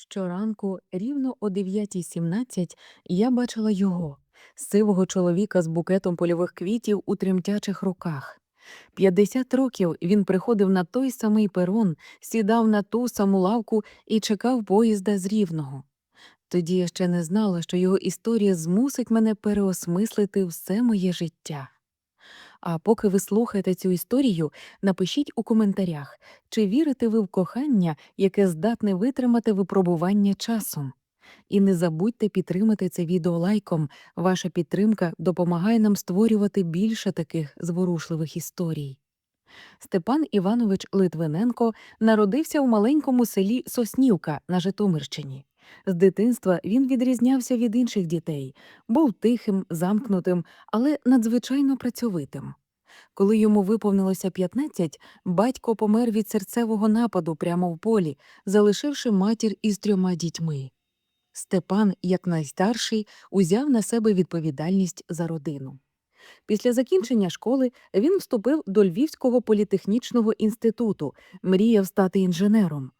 Щоранку, рівно о 9.17, я бачила його, сивого чоловіка з букетом польових квітів у тремтячих руках. 50 років він приходив на той самий перон, сідав на ту саму лавку і чекав поїзда з рівного. Тоді я ще не знала, що його історія змусить мене переосмислити все моє життя. А поки ви слухаєте цю історію, напишіть у коментарях, чи вірите ви в кохання, яке здатне витримати випробування часом. І не забудьте підтримати це відео лайком. Ваша підтримка допомагає нам створювати більше таких зворушливих історій. Степан Іванович Литвиненко народився у маленькому селі Соснівка на Житомирщині. З дитинства він відрізнявся від інших дітей, був тихим, замкнутим, але надзвичайно працьовитим. Коли йому виповнилося 15, батько помер від серцевого нападу прямо в полі, залишивши матір із трьома дітьми. Степан, як найстарший, узяв на себе відповідальність за родину. Після закінчення школи він вступив до Львівського політехнічного інституту, мріяв стати інженером.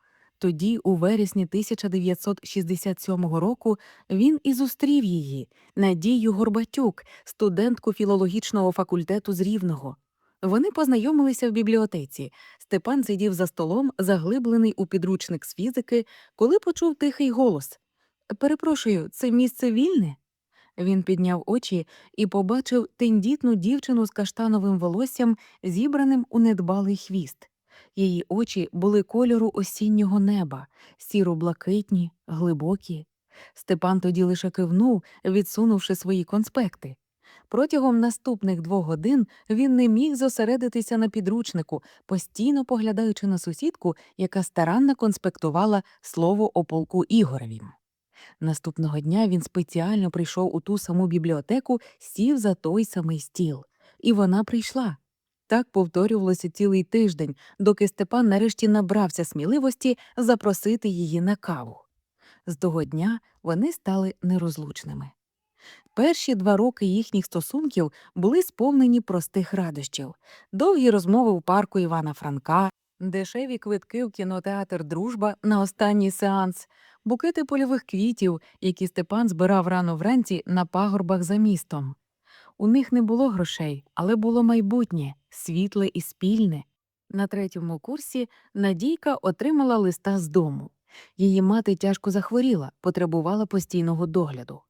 Тоді, у вересні 1967 року, він і зустрів її, Надію Горбатюк, студентку філологічного факультету з Рівного. Вони познайомилися в бібліотеці. Степан сидів за столом, заглиблений у підручник з фізики, коли почув тихий голос Перепрошую, це місце вільне? Він підняв очі і побачив тендітну дівчину з каштановим волоссям, зібраним у недбалий хвіст. Її очі були кольору осіннього неба, сіро-блакитні, глибокі. Степан тоді лише кивнув, відсунувши свої конспекти. Протягом наступних двох годин він не міг зосередитися на підручнику, постійно поглядаючи на сусідку, яка старанно конспектувала слово о полку Ігоревім. Наступного дня він спеціально прийшов у ту саму бібліотеку, сів за той самий стіл. І вона прийшла. Так повторювалося цілий тиждень, доки Степан нарешті набрався сміливості запросити її на каву. З того дня вони стали нерозлучними. Перші два роки їхніх стосунків були сповнені простих радощів, довгі розмови у парку Івана Франка, дешеві квитки в кінотеатр Дружба на останній сеанс, букети польових квітів, які Степан збирав рано вранці на пагорбах за містом. У них не було грошей, але було майбутнє, світле і спільне. На третьому курсі Надійка отримала листа з дому. Її мати тяжко захворіла, потребувала постійного догляду.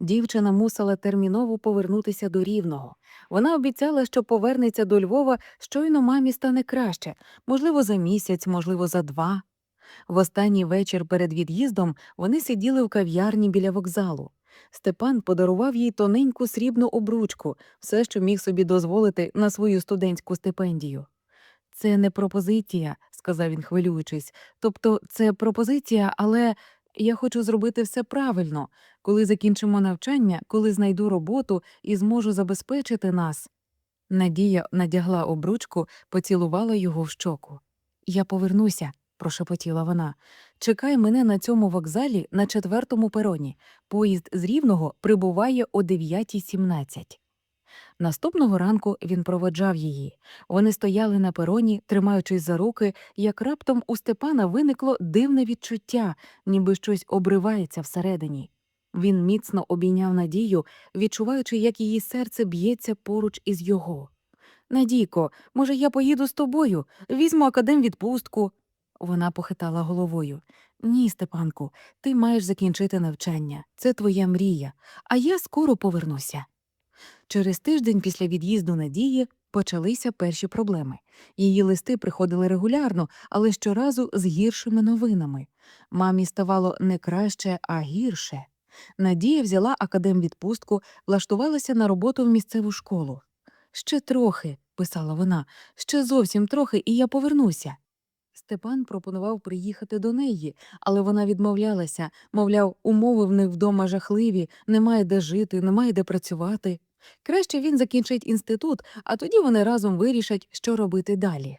Дівчина мусила терміново повернутися до рівного. Вона обіцяла, що повернеться до Львова, щойно мамі стане краще, можливо, за місяць, можливо, за два. В останній вечір перед від'їздом вони сиділи в кав'ярні біля вокзалу. Степан подарував їй тоненьку срібну обручку, все, що міг собі дозволити на свою студентську стипендію. Це не пропозиція, сказав він, хвилюючись. Тобто, це пропозиція, але я хочу зробити все правильно. Коли закінчимо навчання, коли знайду роботу і зможу забезпечити нас. Надія надягла обручку, поцілувала його в щоку. Я повернуся, прошепотіла вона. Чекай мене на цьому вокзалі на четвертому пероні. Поїзд з рівного прибуває о 9.17. Наступного ранку він проводжав її. Вони стояли на пероні, тримаючись за руки, як раптом у Степана виникло дивне відчуття, ніби щось обривається всередині. Він міцно обійняв Надію, відчуваючи, як її серце б'ється поруч із його. Надійко, може, я поїду з тобою, візьму академ відпустку. Вона похитала головою. Ні, Степанку, ти маєш закінчити навчання. Це твоя мрія, а я скоро повернуся. Через тиждень після від'їзду Надії почалися перші проблеми. Її листи приходили регулярно, але щоразу з гіршими новинами. Мамі ставало не краще, а гірше. Надія взяла академвідпустку, влаштувалася на роботу в місцеву школу. Ще трохи, писала вона, ще зовсім трохи, і я повернуся. Степан пропонував приїхати до неї, але вона відмовлялася, мовляв, умови в них вдома жахливі, немає де жити, немає де працювати. Краще він закінчить інститут, а тоді вони разом вирішать, що робити далі.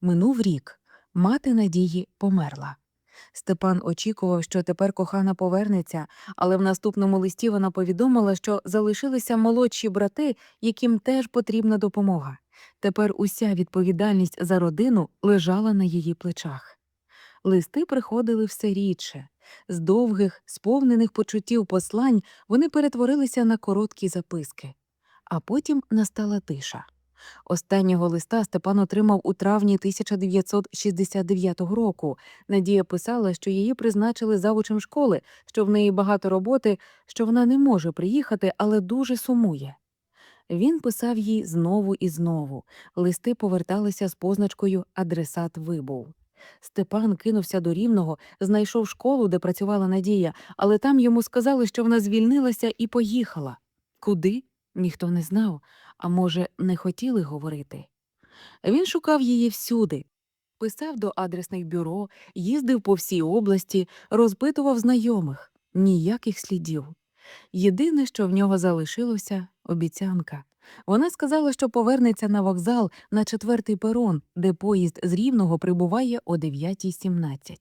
Минув рік. Мати Надії померла. Степан очікував, що тепер кохана повернеться, але в наступному листі вона повідомила, що залишилися молодші брати, яким теж потрібна допомога. Тепер уся відповідальність за родину лежала на її плечах. Листи приходили все рідше. З довгих, сповнених почуттів послань вони перетворилися на короткі записки. А потім настала тиша. Останнього листа Степан отримав у травні 1969 року. Надія писала, що її призначили завучем школи, що в неї багато роботи, що вона не може приїхати, але дуже сумує. Він писав їй знову і знову. Листи поверталися з позначкою Адресат вибув. Степан кинувся до рівного, знайшов школу, де працювала Надія, але там йому сказали, що вона звільнилася і поїхала. Куди? Ніхто не знав, а може, не хотіли говорити. Він шукав її всюди. Писав до адресних бюро, їздив по всій області, розпитував знайомих ніяких слідів. Єдине, що в нього залишилося обіцянка. Вона сказала, що повернеться на вокзал на четвертий перон, де поїзд з Рівного прибуває о 9.17.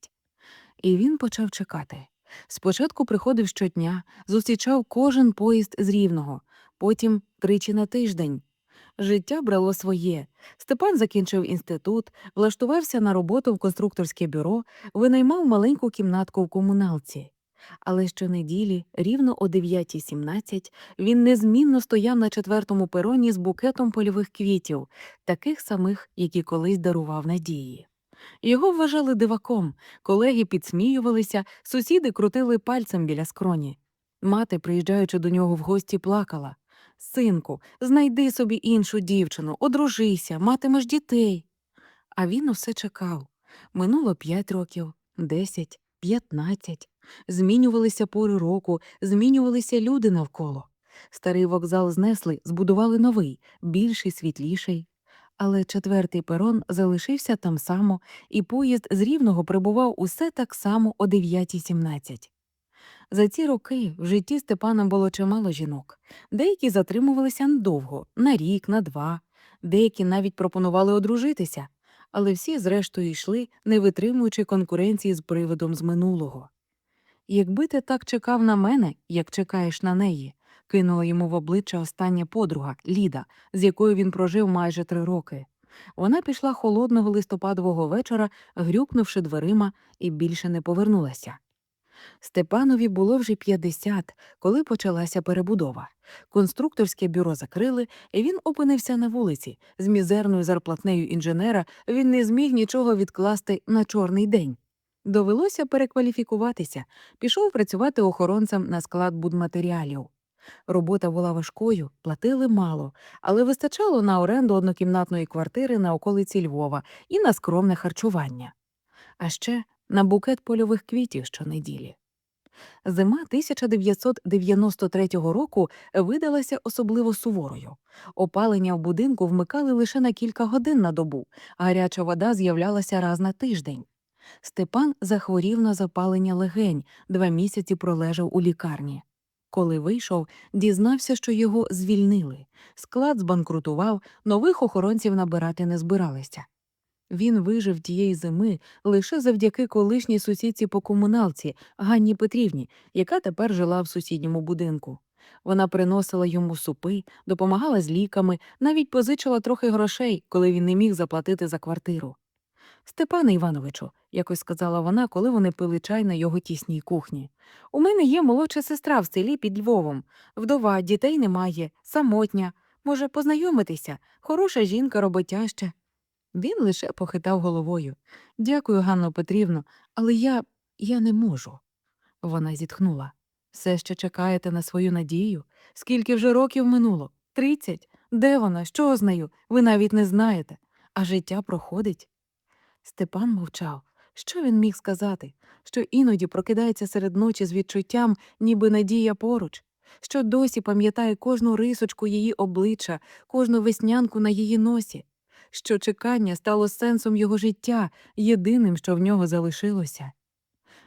І він почав чекати. Спочатку приходив щодня, зустрічав кожен поїзд з Рівного, потім тричі на тиждень. Життя брало своє. Степан закінчив інститут, влаштувався на роботу в конструкторське бюро, винаймав маленьку кімнатку в комуналці. Але щонеділі, рівно о 9.17, він незмінно стояв на четвертому пероні з букетом польових квітів, таких самих, які колись дарував надії. Його вважали диваком, колеги підсміювалися, сусіди крутили пальцем біля скроні. Мати, приїжджаючи до нього в гості, плакала Синку, знайди собі іншу дівчину, одружися, матимеш дітей. А він усе чекав. Минуло п'ять років, десять, п'ятнадцять. Змінювалися пори року, змінювалися люди навколо. Старий вокзал знесли, збудували новий, більший, світліший. Але четвертий перон залишився там само, і поїзд з рівного прибував усе так само о 9.17. За ці роки в житті Степана було чимало жінок. Деякі затримувалися надовго, на рік, на два, деякі навіть пропонували одружитися, але всі, зрештою, йшли, не витримуючи конкуренції з приводом з минулого. Якби ти так чекав на мене, як чекаєш на неї, кинула йому в обличчя остання подруга Ліда, з якою він прожив майже три роки. Вона пішла холодного листопадового вечора, грюкнувши дверима, і більше не повернулася. Степанові було вже 50, коли почалася перебудова. Конструкторське бюро закрили, і він опинився на вулиці. З мізерною зарплатнею інженера він не зміг нічого відкласти на чорний день. Довелося перекваліфікуватися, пішов працювати охоронцем на склад будматеріалів. Робота була важкою, платили мало, але вистачало на оренду однокімнатної квартири на околиці Львова і на скромне харчування. А ще на букет польових квітів щонеділі. Зима 1993 року видалася особливо суворою. Опалення в будинку вмикали лише на кілька годин на добу, а гаряча вода з'являлася раз на тиждень. Степан захворів на запалення легень, два місяці пролежав у лікарні. Коли вийшов, дізнався, що його звільнили. Склад збанкрутував, нових охоронців набирати не збиралися. Він вижив тієї зими лише завдяки колишній сусідці по комуналці Ганні Петрівні, яка тепер жила в сусідньому будинку. Вона приносила йому супи, допомагала з ліками, навіть позичила трохи грошей, коли він не міг заплатити за квартиру. Степане Івановичу, якось сказала вона, коли вони пили чай на його тісній кухні. У мене є молодша сестра в селі під Львовом. Вдова, дітей немає, самотня. Може, познайомитися, хороша жінка, роботяща. Він лише похитав головою. Дякую, Ганно Петрівно, але я я не можу. Вона зітхнула. Все ще чекаєте на свою надію? Скільки вже років минуло? Тридцять? Де вона? Що з нею? Ви навіть не знаєте. А життя проходить. Степан мовчав. Що він міг сказати? Що іноді прокидається серед ночі з відчуттям, ніби надія поруч, що досі пам'ятає кожну рисочку її обличчя, кожну веснянку на її носі, що чекання стало сенсом його життя, єдиним, що в нього залишилося.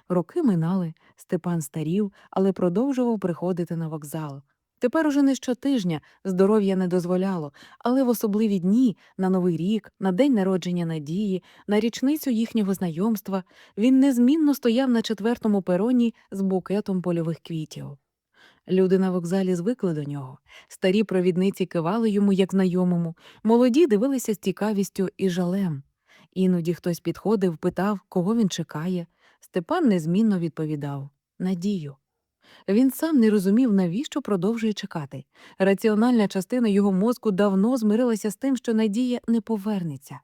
Роки минали, Степан старів, але продовжував приходити на вокзал. Тепер уже не щотижня здоров'я не дозволяло, але в особливі дні, на Новий рік, на день народження Надії, на річницю їхнього знайомства, він незмінно стояв на четвертому пероні з букетом польових квітів. Люди на вокзалі звикли до нього. Старі провідниці кивали йому як знайомому, молоді дивилися з цікавістю і жалем. Іноді хтось підходив, питав, кого він чекає. Степан незмінно відповідав Надію. Він сам не розумів, навіщо продовжує чекати. Раціональна частина його мозку давно змирилася з тим, що Надія не повернеться.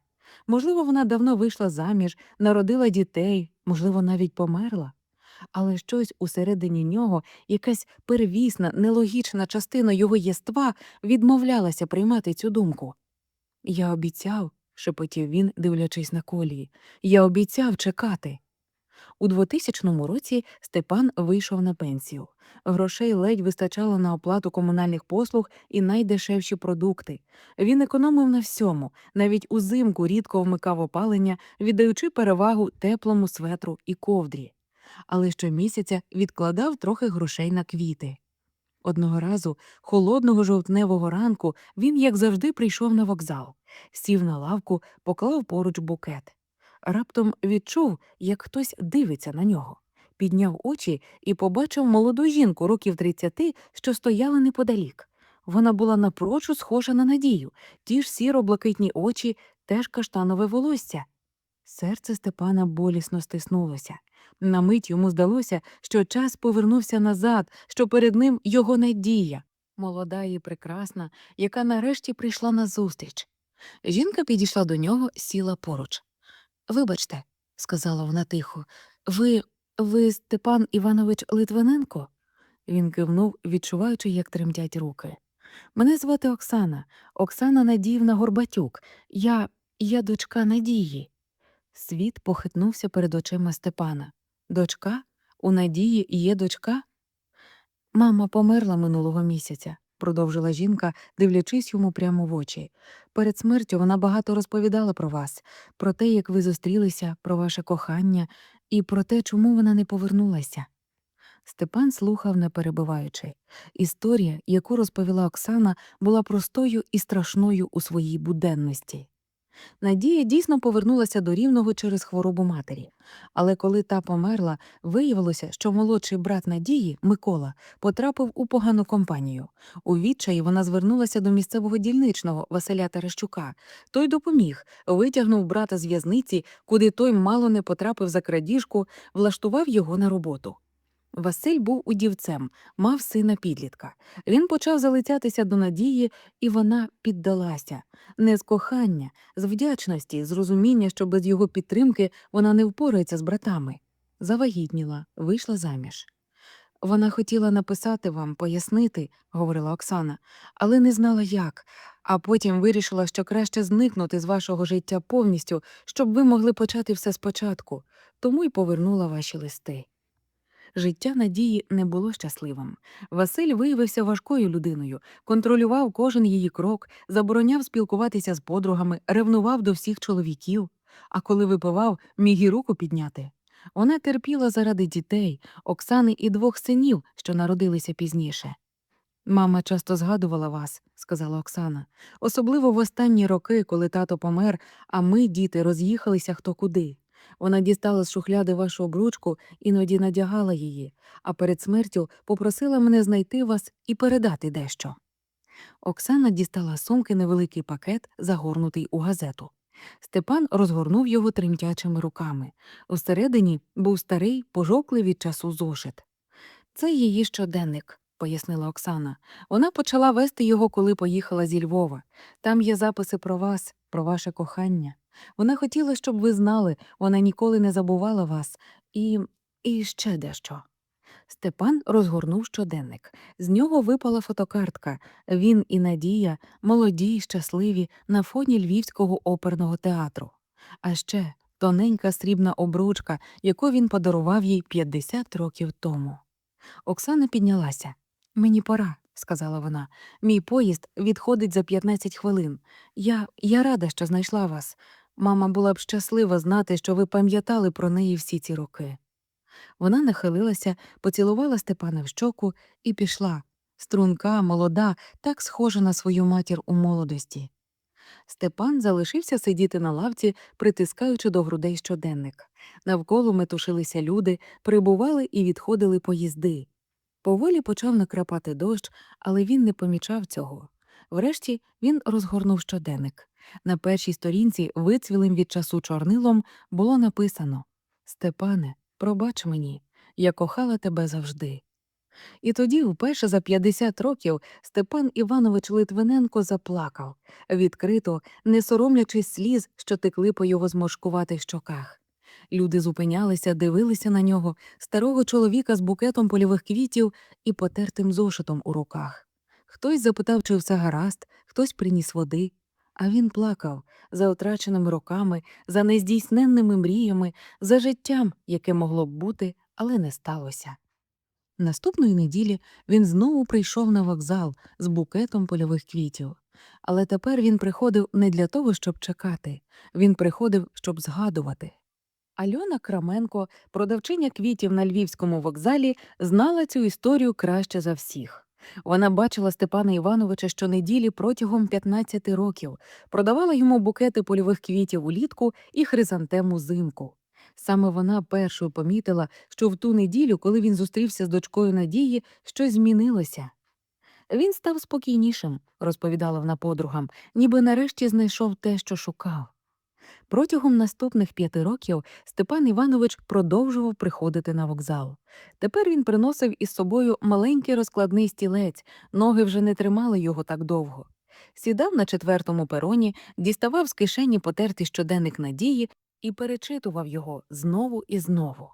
Можливо, вона давно вийшла заміж, народила дітей, можливо, навіть померла. Але щось усередині нього, якась первісна, нелогічна частина його єства відмовлялася приймати цю думку. Я обіцяв, шепотів він, дивлячись на колії, я обіцяв чекати. У 2000 році Степан вийшов на пенсію. Грошей ледь вистачало на оплату комунальних послуг і найдешевші продукти. Він економив на всьому, навіть узимку рідко вмикав опалення, віддаючи перевагу теплому светру і ковдрі. Але щомісяця відкладав трохи грошей на квіти. Одного разу, холодного жовтневого ранку, він, як завжди, прийшов на вокзал, сів на лавку, поклав поруч букет. Раптом відчув, як хтось дивиться на нього. Підняв очі і побачив молоду жінку років 30, що стояла неподалік. Вона була напрочу схожа на надію, ті ж сіро-блакитні очі, теж каштанове волосся. Серце Степана болісно стиснулося. На мить йому здалося, що час повернувся назад, що перед ним його надія, молода і прекрасна, яка нарешті прийшла назустріч. Жінка підійшла до нього, сіла поруч. Вибачте, сказала вона тихо, ви. ви Степан Іванович Литвиненко? Він кивнув, відчуваючи, як тремтять руки. Мене звати Оксана, Оксана Надіївна Горбатюк. Я. я дочка Надії. Світ похитнувся перед очима Степана. Дочка? У Надії є дочка? Мама померла минулого місяця, продовжила жінка, дивлячись йому прямо в очі. Перед смертю вона багато розповідала про вас, про те, як ви зустрілися, про ваше кохання і про те, чому вона не повернулася. Степан слухав, не перебиваючи. Історія, яку розповіла Оксана, була простою і страшною у своїй буденності. Надія дійсно повернулася до рівного через хворобу матері. Але коли та померла, виявилося, що молодший брат Надії, Микола, потрапив у погану компанію. У відчаї вона звернулася до місцевого дільничного Василя Терещука. Той допоміг, витягнув брата з в'язниці, куди той мало не потрапив за крадіжку, влаштував його на роботу. Василь був удівцем, мав сина підлітка. Він почав залицятися до надії, і вона піддалася не з кохання, з вдячності, з розуміння, що без його підтримки вона не впорається з братами. Завагітніла, вийшла заміж. Вона хотіла написати вам, пояснити, говорила Оксана, але не знала як, а потім вирішила, що краще зникнути з вашого життя повністю, щоб ви могли почати все спочатку, тому й повернула ваші листи. Життя Надії не було щасливим. Василь виявився важкою людиною, контролював кожен її крок, забороняв спілкуватися з подругами, ревнував до всіх чоловіків. А коли випивав, міг і руку підняти. Вона терпіла заради дітей, Оксани і двох синів, що народилися пізніше. Мама часто згадувала вас, сказала Оксана, особливо в останні роки, коли тато помер, а ми, діти, роз'їхалися хто куди. Вона дістала з шухляди вашу обручку, іноді надягала її, а перед смертю попросила мене знайти вас і передати дещо. Оксана дістала сумки невеликий пакет, загорнутий у газету. Степан розгорнув його тремтячими руками. Усередині був старий, пожовклий від часу зошит. Це її щоденник, пояснила Оксана. Вона почала вести його, коли поїхала зі Львова. Там є записи про вас, про ваше кохання. Вона хотіла, щоб ви знали, вона ніколи не забувала вас і. і ще дещо. Степан розгорнув щоденник. З нього випала фотокартка. Він і Надія, молоді й щасливі, на фоні Львівського оперного театру. А ще тоненька срібна обручка, яку він подарував їй 50 років тому. Оксана піднялася. Мені пора, сказала вона. Мій поїзд відходить за 15 хвилин. Я, я рада, що знайшла вас. Мама була б щаслива знати, що ви пам'ятали про неї всі ці роки. Вона нахилилася, поцілувала Степана в щоку і пішла. Струнка, молода, так схожа на свою матір у молодості. Степан залишився сидіти на лавці, притискаючи до грудей щоденник. Навколо метушилися люди, прибували і відходили поїзди. Поволі почав накрапати дощ, але він не помічав цього. Врешті він розгорнув щоденник. На першій сторінці, вицвілим від часу чорнилом, було написано Степане, пробач мені, я кохала тебе завжди. І тоді, вперше за 50 років, Степан Іванович Литвиненко заплакав, відкрито, не соромлячись сліз, що текли по його зморшкуватих щоках. Люди зупинялися, дивилися на нього, старого чоловіка з букетом польових квітів і потертим зошитом у руках. Хтось запитав, чи все гаразд, хтось приніс води. А він плакав за втраченими роками, за нездійсненними мріями, за життям, яке могло б бути, але не сталося. Наступної неділі він знову прийшов на вокзал з букетом польових квітів. Але тепер він приходив не для того, щоб чекати, він приходив, щоб згадувати. Альона Краменко, продавчиня квітів на львівському вокзалі, знала цю історію краще за всіх. Вона бачила Степана Івановича щонеділі протягом 15 років, продавала йому букети польових квітів улітку і хризантему зимку. Саме вона першою помітила, що в ту неділю, коли він зустрівся з дочкою Надії, щось змінилося. Він став спокійнішим, розповідала вона подругам, ніби нарешті знайшов те, що шукав. Протягом наступних п'яти років Степан Іванович продовжував приходити на вокзал. Тепер він приносив із собою маленький розкладний стілець, ноги вже не тримали його так довго. Сідав на четвертому пероні, діставав з кишені потертий щоденник надії і перечитував його знову і знову.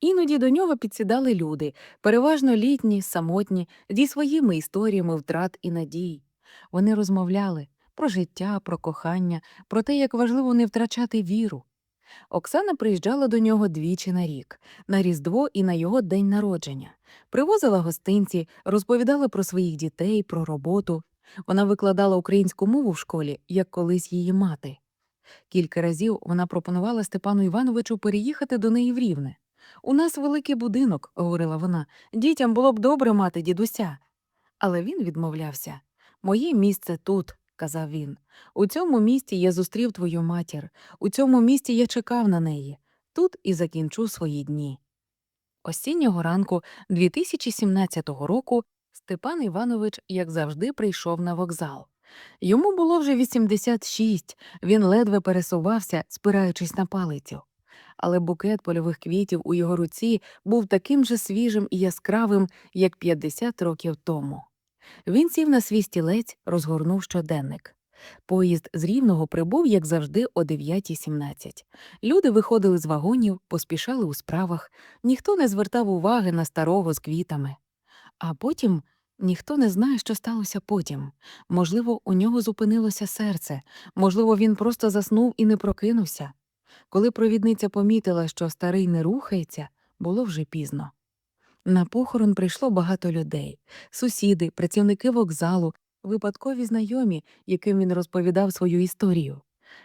Іноді до нього підсідали люди, переважно літні, самотні, зі своїми історіями втрат і надій. Вони розмовляли про життя, про кохання, про те, як важливо не втрачати віру. Оксана приїжджала до нього двічі на рік, на Різдво і на його день народження, привозила гостинці, розповідала про своїх дітей, про роботу. Вона викладала українську мову в школі, як колись її мати. Кілька разів вона пропонувала Степану Івановичу переїхати до неї в Рівне. У нас великий будинок, говорила вона, дітям було б добре мати дідуся. Але він відмовлявся. Моє місце тут, казав він. У цьому місті я зустрів твою матір, у цьому місті я чекав на неї. Тут і закінчу свої дні. Осіннього ранку 2017 року Степан Іванович, як завжди, прийшов на вокзал. Йому було вже 86, він ледве пересувався, спираючись на палицю. Але букет польових квітів у його руці був таким же свіжим і яскравим, як 50 років тому. Він сів на свій стілець, розгорнув щоденник. Поїзд з Рівного прибув, як завжди, о 9.17. Люди виходили з вагонів, поспішали у справах, ніхто не звертав уваги на старого з квітами. А потім ніхто не знає, що сталося потім. Можливо, у нього зупинилося серце, можливо, він просто заснув і не прокинувся. Коли провідниця помітила, що старий не рухається, було вже пізно. На похорон прийшло багато людей сусіди, працівники вокзалу, випадкові знайомі, яким він розповідав свою історію.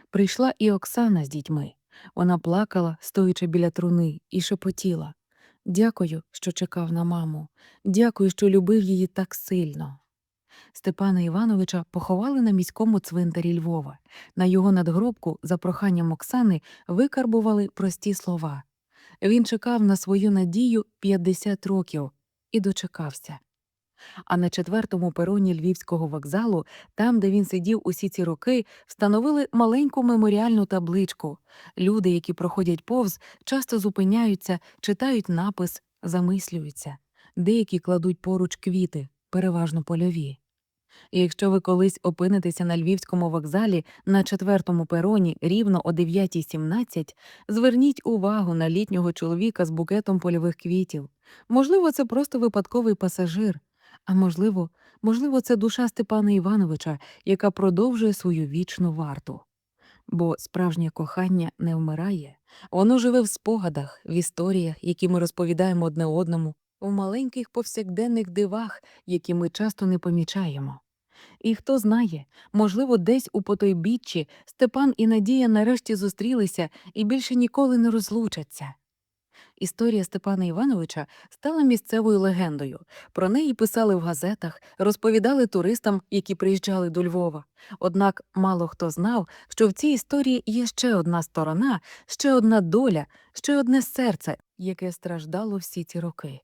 Прийшла і Оксана з дітьми. Вона плакала, стоячи біля труни, і шепотіла Дякую, що чекав на маму. Дякую, що любив її так сильно. Степана Івановича поховали на міському цвинтарі Львова. На його надгробку, за проханням Оксани, викарбували прості слова. Він чекав на свою надію 50 років і дочекався. А на четвертому пероні львівського вокзалу, там, де він сидів усі ці роки, встановили маленьку меморіальну табличку. Люди, які проходять повз, часто зупиняються, читають напис, замислюються. Деякі кладуть поруч квіти, переважно польові. Якщо ви колись опинитеся на львівському вокзалі на четвертому пероні рівно о 9.17, зверніть увагу на літнього чоловіка з букетом польових квітів. Можливо, це просто випадковий пасажир, а можливо, можливо, це душа Степана Івановича, яка продовжує свою вічну варту. Бо справжнє кохання не вмирає, воно живе в спогадах, в історіях, які ми розповідаємо одне одному, в маленьких повсякденних дивах, які ми часто не помічаємо. І хто знає, можливо, десь у потойбіччі Степан і Надія нарешті зустрілися і більше ніколи не розлучаться. Історія Степана Івановича стала місцевою легендою. Про неї писали в газетах, розповідали туристам, які приїжджали до Львова. Однак мало хто знав, що в цій історії є ще одна сторона, ще одна доля, ще одне серце, яке страждало всі ці роки.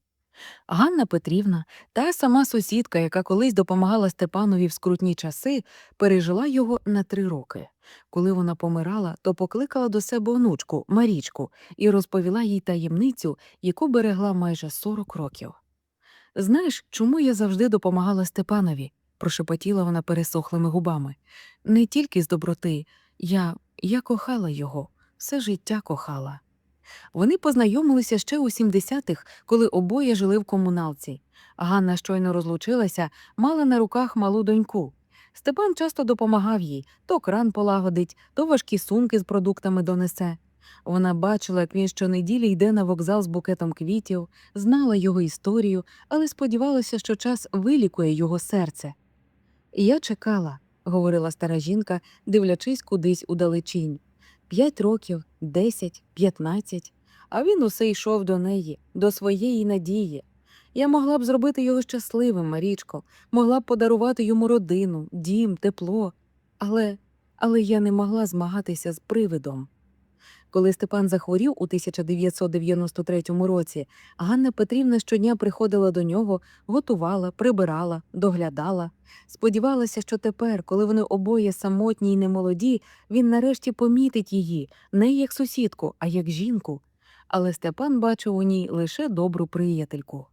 Ганна Петрівна, та сама сусідка, яка колись допомагала Степанові в скрутні часи, пережила його на три роки. Коли вона помирала, то покликала до себе онучку Марічку і розповіла їй таємницю, яку берегла майже 40 років. Знаєш, чому я завжди допомагала Степанові? прошепотіла вона пересохлими губами. Не тільки з доброти, я, я кохала його, все життя кохала. Вони познайомилися ще у 70-х, коли обоє жили в комуналці. Ганна щойно розлучилася, мала на руках малу доньку. Степан часто допомагав їй то кран полагодить, то важкі сумки з продуктами донесе. Вона бачила, як він щонеділі йде на вокзал з букетом квітів, знала його історію, але сподівалася, що час вилікує його серце. Я чекала, говорила стара жінка, дивлячись кудись удалечінь. П'ять років, десять, п'ятнадцять, а він усе йшов до неї, до своєї надії. Я могла б зробити його щасливим, Марічко, могла б подарувати йому родину, дім, тепло, але, але я не могла змагатися з привидом. Коли Степан захворів у 1993 році, Ганна Петрівна щодня приходила до нього, готувала, прибирала, доглядала. Сподівалася, що тепер, коли вони обоє самотні й немолоді, він нарешті помітить її не як сусідку, а як жінку. Але Степан бачив у ній лише добру приятельку.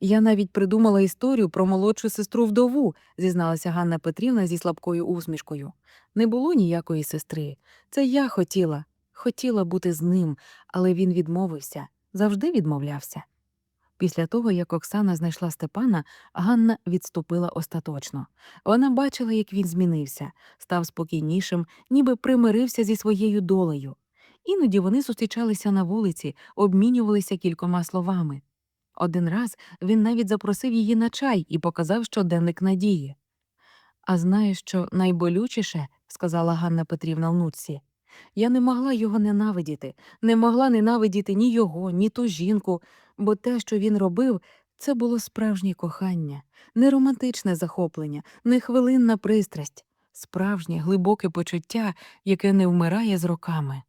Я навіть придумала історію про молодшу сестру вдову, зізналася Ганна Петрівна зі слабкою усмішкою. Не було ніякої сестри. Це я хотіла, хотіла бути з ним, але він відмовився, завжди відмовлявся. Після того, як Оксана знайшла Степана, Ганна відступила остаточно. Вона бачила, як він змінився, став спокійнішим, ніби примирився зі своєю долею. Іноді вони зустрічалися на вулиці, обмінювалися кількома словами. Один раз він навіть запросив її на чай і показав щоденник надії. А знаєш, що найболючіше, сказала Ганна Петрівна внуці, я не могла його ненавидіти, не могла ненавидіти ні його, ні ту жінку, бо те, що він робив, це було справжнє кохання, не романтичне захоплення, не хвилинна пристрасть, справжнє глибоке почуття, яке не вмирає з роками.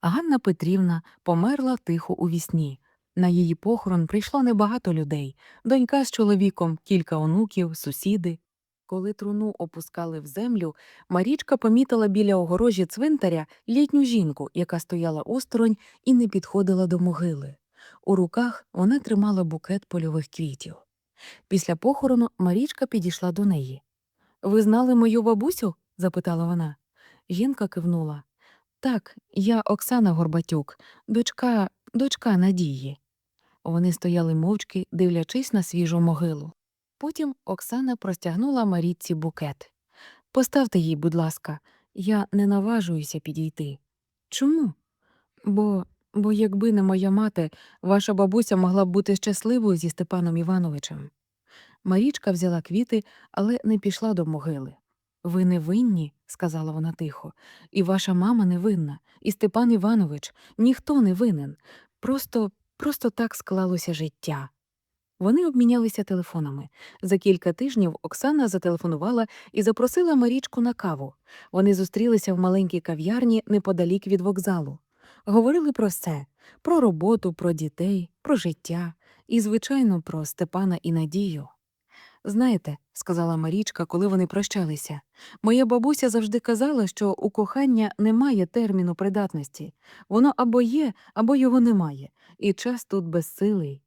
Ганна Петрівна померла тихо у вісні. На її похорон прийшло небагато людей донька з чоловіком, кілька онуків, сусіди. Коли труну опускали в землю, Марічка помітила біля огорожі цвинтаря літню жінку, яка стояла осторонь і не підходила до могили. У руках вона тримала букет польових квітів. Після похорону Марічка підійшла до неї. Ви знали мою бабусю? запитала вона. Жінка кивнула. Так, я Оксана Горбатюк, дочка, дочка Надії. Вони стояли мовчки, дивлячись на свіжу могилу. Потім Оксана простягнула Марітці букет. Поставте їй, будь ласка, я не наважуюся підійти. Чому? Бо, бо якби не моя мати, ваша бабуся могла б бути щасливою зі Степаном Івановичем. Марічка взяла квіти, але не пішла до могили. Ви не винні, сказала вона тихо, і ваша мама не винна, і Степан Іванович, ніхто не винен. Просто, просто так склалося життя. Вони обмінялися телефонами. За кілька тижнів Оксана зателефонувала і запросила Марічку на каву. Вони зустрілися в маленькій кав'ярні неподалік від вокзалу. Говорили про все про роботу, про дітей, про життя і, звичайно, про Степана і Надію. Знаєте, сказала Марічка, коли вони прощалися, моя бабуся завжди казала, що у кохання немає терміну придатності. Воно або є, або його немає, і час тут безсилий.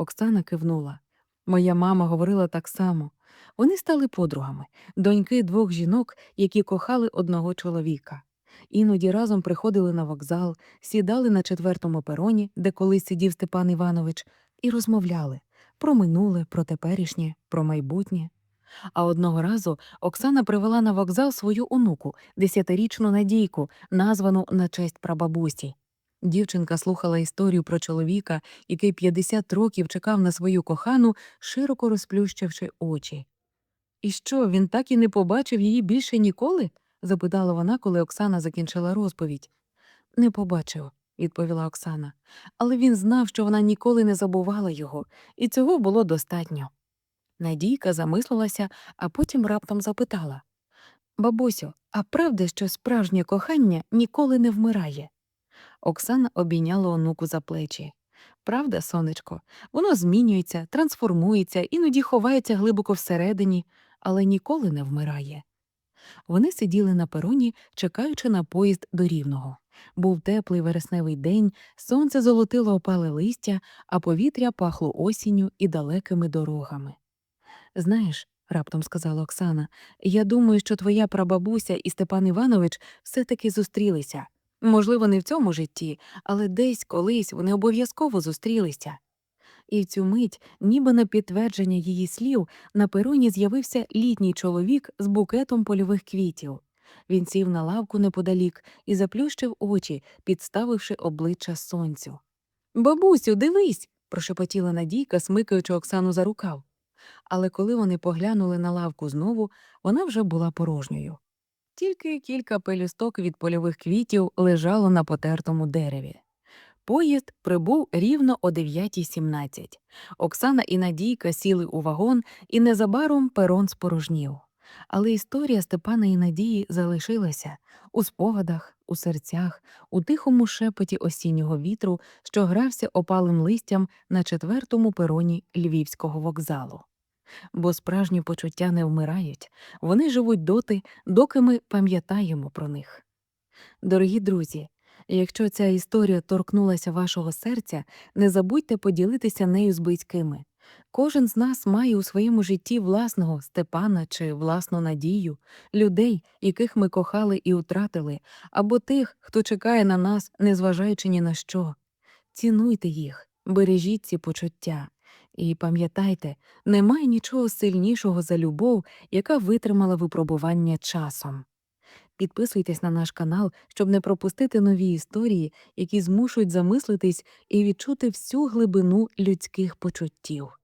Оксана кивнула. Моя мама говорила так само. Вони стали подругами, доньки двох жінок, які кохали одного чоловіка. Іноді разом приходили на вокзал, сідали на четвертому пероні, де колись сидів Степан Іванович, і розмовляли про минуле, про теперішнє, про майбутнє. А одного разу Оксана привела на вокзал свою онуку, десятирічну Надійку, названу на честь прабабусі. Дівчинка слухала історію про чоловіка, який 50 років чекав на свою кохану, широко розплющивши очі. І що, він так і не побачив її більше ніколи? запитала вона, коли Оксана закінчила розповідь. Не побачив, відповіла Оксана, але він знав, що вона ніколи не забувала його, і цього було достатньо. Надійка замислилася, а потім раптом запитала Бабусю, а правда, що справжнє кохання ніколи не вмирає? Оксана обійняла онуку за плечі. Правда, сонечко, воно змінюється, трансформується, іноді ховається глибоко всередині, але ніколи не вмирає. Вони сиділи на пероні, чекаючи на поїзд до рівного. Був теплий вересневий день, сонце золотило опале листя, а повітря пахло осінню і далекими дорогами. Знаєш, раптом сказала Оксана, я думаю, що твоя прабабуся і Степан Іванович все-таки зустрілися. Можливо, не в цьому житті, але десь колись вони обов'язково зустрілися. І в цю мить, ніби на підтвердження її слів, на пероні з'явився літній чоловік з букетом польових квітів. Він сів на лавку неподалік і заплющив очі, підставивши обличчя сонцю. Бабусю, дивись. прошепотіла Надійка, смикаючи Оксану за рукав. Але коли вони поглянули на лавку знову, вона вже була порожньою. Тільки кілька пелюсток від польових квітів лежало на потертому дереві. Поїзд прибув рівно о 9.17. Оксана і Надійка сіли у вагон, і незабаром перон спорожнів. Але історія Степана і Надії залишилася у спогадах, у серцях, у тихому шепоті осіннього вітру, що грався опалим листям на четвертому пероні львівського вокзалу. Бо справжні почуття не вмирають, вони живуть доти, доки ми пам'ятаємо про них. Дорогі друзі, якщо ця історія торкнулася вашого серця, не забудьте поділитися нею з близькими. Кожен з нас має у своєму житті власного Степана чи власну надію, людей, яких ми кохали і втратили, або тих, хто чекає на нас, незважаючи ні на що. Цінуйте їх, бережіть ці почуття. І пам'ятайте, немає нічого сильнішого за любов, яка витримала випробування часом. Підписуйтесь на наш канал, щоб не пропустити нові історії, які змушують замислитись і відчути всю глибину людських почуттів.